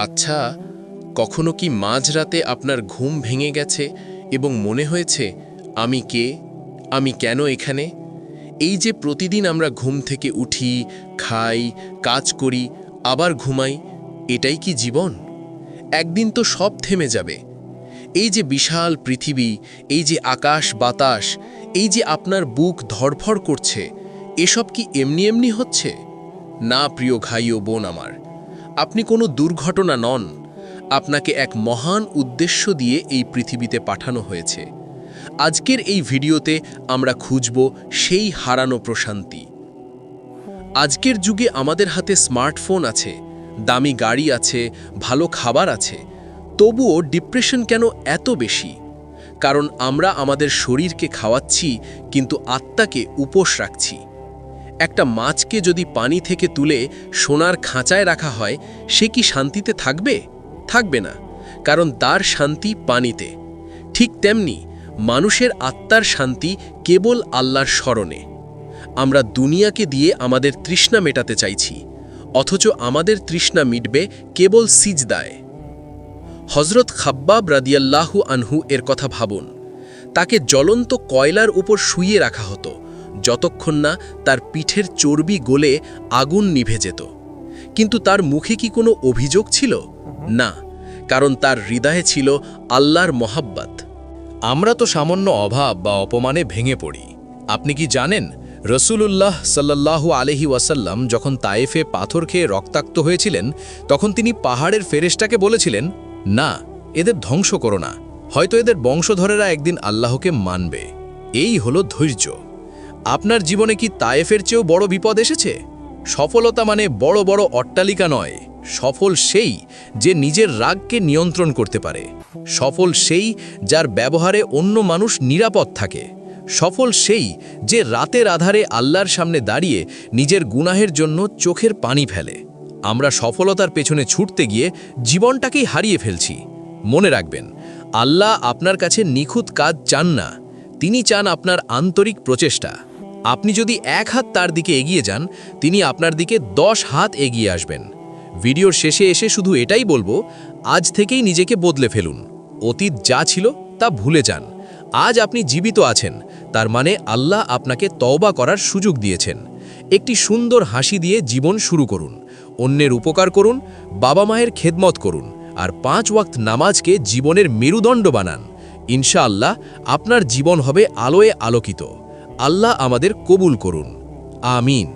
আচ্ছা কখনো কি মাঝরাতে আপনার ঘুম ভেঙে গেছে এবং মনে হয়েছে, আমি কে? আমি কেন এখানে? এই যে প্রতিদিন আমরা ঘুম থেকে উঠি, খাই, কাজ করি, আবার ঘুমাই, এটাই কি জীবন? একদিন তো সব থেমে যাবে। এই যে বিশাল পৃথিবী, এই যে আকাশ বাতাস, এই যে আপনার বুক ধড়ফড় করছে, এসব কি এমনি এমনি হচ্ছে? না, প্রিয় ভাই ও বোন আমার আপনি কোনো দুর্ঘটনা নন। আপনাকে এক মহান উদ্দেশ্য দিয়ে এই পৃথিবীতে পাঠানো হয়েছে। আজকের এই ভিডিওতে আমরা খুঁজব সেই হারানো প্রশান্তি। আজকের যুগে আমাদের হাতে স্মার্টফোন আছে, দামি গাড়ি আছে, ভালো খাবার আছে। তবুও ডিপ্রেশন কেন এত বেশি? কারণ আমরা আমাদের শরীরকে খাওয়াচ্ছি, কিন্তু আত্মাকে উপোস রাখছি। একটা মাছকে যদি পানি থেকে তুলে সোনার খাঁচায় রাখা হয়, সে কি শান্তিতে থাকবে? থাকবে না, কারণ তার শান্তি পানিতে। ঠিক তেমনি মানুষের আত্মার শান্তি কেবল আল্লাহর স্মরণে। আমরা দুনিয়াকে দিয়ে আমাদের তৃষ্ণা মেটাতে চাইছি, অথচ আমাদের তৃষ্ণা মিটবে কেবল সিজদায়। হজরত খাব্বাব রাদিয়াল্লাহু আনহু এর কথা ভাবুন। তাকে জ্বলন্ত কয়লার উপর শুইয়ে রাখা হতো। যতক্ষণ না তার পিঠের চর্বি গলে আগুন নিভে যেত। কিন্তু তার মুখে কি কোনো অভিযোগ ছিল? না, কারণ তার হৃদয়ে ছিল আল্লাহর মহাব্বাত। আমরা তো সামান্য অভাব বা অপমানে ভেঙে পড়ি। আপনি কি জানেন, রসুলুল্লাহ সাল্লাল্লাহু আলহি ওয়াসাল্লাম যখন তায়েফে পাথর খেয়ে রক্তাক্ত হয়েছিলেন, তখন তিনি পাহাড়ের ফেরেশটাকে বলেছিলেন, না, এদের ধ্বংস করো না। হয়তো এদের বংশধরেরা একদিন আল্লাহকে মানবে। এই হলো ধৈর্য। আপনার জীবনে কি তায়েফের চেয়েও বড় বিপদ এসেছে? সফলতা মানে বড় বড় অট্টালিকা নয়, সফল সেই যে নিজের রাগকে নিয়ন্ত্রণ করতে পারে। সফল সেই যার ব্যবহারে অন্য মানুষ নিরাপদ থাকে। সফল সেই যে রাতের আধারে আল্লাহর সামনে দাঁড়িয়ে নিজের গুনাহের জন্য চোখের পানি ফেলে। আমরা সফলতার পেছনে ছুটতে গিয়ে জীবনটাকেই হারিয়ে ফেলছি। মনে রাখবেন, আল্লাহ আপনার কাছে নিখুঁত কাজ চান না। তিনি চান আপনার আন্তরিক প্রচেষ্টা। আপনি যদি এক হাত তার দিকে এগিয়ে যান, তিনি আপনার দিকে দশ হাত এগিয়ে আসবেন। ভিডিওর শেষে এসে শুধু এটাই বলব, আজ থেকেই নিজেকে বদলে ফেলুন। অতীত যা ছিল, তা ভুলে যান। আজ আপনি জীবিত আছেন, তার মানে আল্লাহ আপনাকে তওবা করার সুযোগ দিয়েছেন। একটি সুন্দর হাসি দিয়ে জীবন শুরু করুন, অন্যের উপকার করুন, বাবা মায়ের খেদমত করুন, আর পাঁচ ওয়াক্ত নামাজকে জীবনের মেরুদণ্ড বানান। ইনশাআল্লাহ, আপনার জীবন হবে আলোয় আলোকিত। আল্লাহ আমাদের কবুল করুন। আমিন।